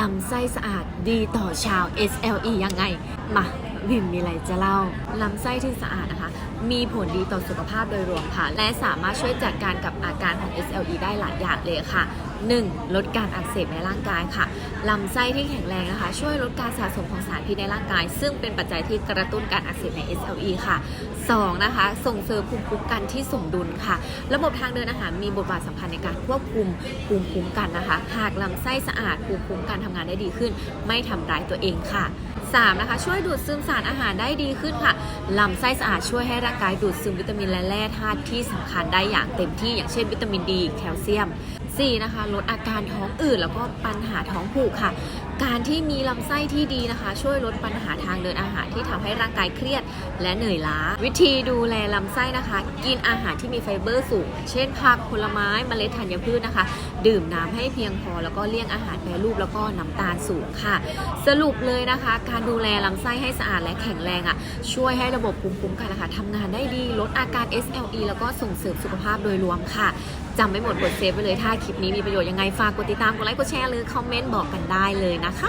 ลำไส้สะอาดดีต่อชาว SLE ยังไง มาวิมมีอะไรจะเล่า ลำไส้ที่สะอาดนะคะ มีผลดีต่อสุขภาพโดยรวมค่ะ และสามารถช่วยจัดการกับอาการของ SLE ได้หลายอย่างเลยค่ะ 1. ลดการอักเสบในร่างกายค่ะลำไส้ที่แข็งแรงนะคะ ช่วยลดการสะสมของสารพิษในร่างกาย ซึ่งเป็นปัจจัยที่กระตุ้นการอักเสบใน SLE ค่ะ 2. นะคะ ส่งเสริมภูมิคุ้มกันที่สมดุลค่ะ ระบบทางเดินอาหารมีบทบาทสำคัญในการควบคุมภูมิคุ้มกันนะคะ หากลำไส้สะอาดภูมิคุ้มกันทำงานได้ดีขึ้น ไม่ทำร้ายตัวเองค่ะ 3. นะคะ ช่วยดูดซึมสารอาหารได้ดีขึ้นค่ะลำไส้สะอาดช่วยให้ร่างกายดูดซึมวิตามินและแร่ธาตุที่สำคัญได้อย่างเต็มที่อย่างเช่นวิตามินดีแคลเซียม 4. นะคะลดอาการท้องอืดแล้วก็ปัญหาท้องผูกค่ะ การที่มีลำไส้ที่ดีนะคะ ช่วยลดปัญหาทางเดินอาหารที่ทำให้ร่างกายเครียด และเหนื่อยล้า วิธีดูแลลำไส้นะคะ กินอาหารที่มีไฟเบอร์สูง เช่นผักผลไม้เมล็ดธัญพืชนะคะ ดื่มน้ำให้เพียงพอแล้วก็เลี่ยงอาหารแปรรูปแล้วก็น้ำตาลสูงค่ะ สรุปเลยนะคะ การดูแลลำไส้ให้สะอาดและแข็งแรงอะช่วยให้ระบบภูมิคุ้มกันนะคะทำงานได้ดีลดอาการ SLE แล้วก็ส่งเสริมสุขภาพโดยรวมค่ะ จำไม่หมดกดเซฟไปเลยถ้าคลิปนี้มีประโยชน์ยังไงฝากกดติดตามกดไลค์กดแชร์หรือคอมเมนต์บอกกันได้เลยนะคะ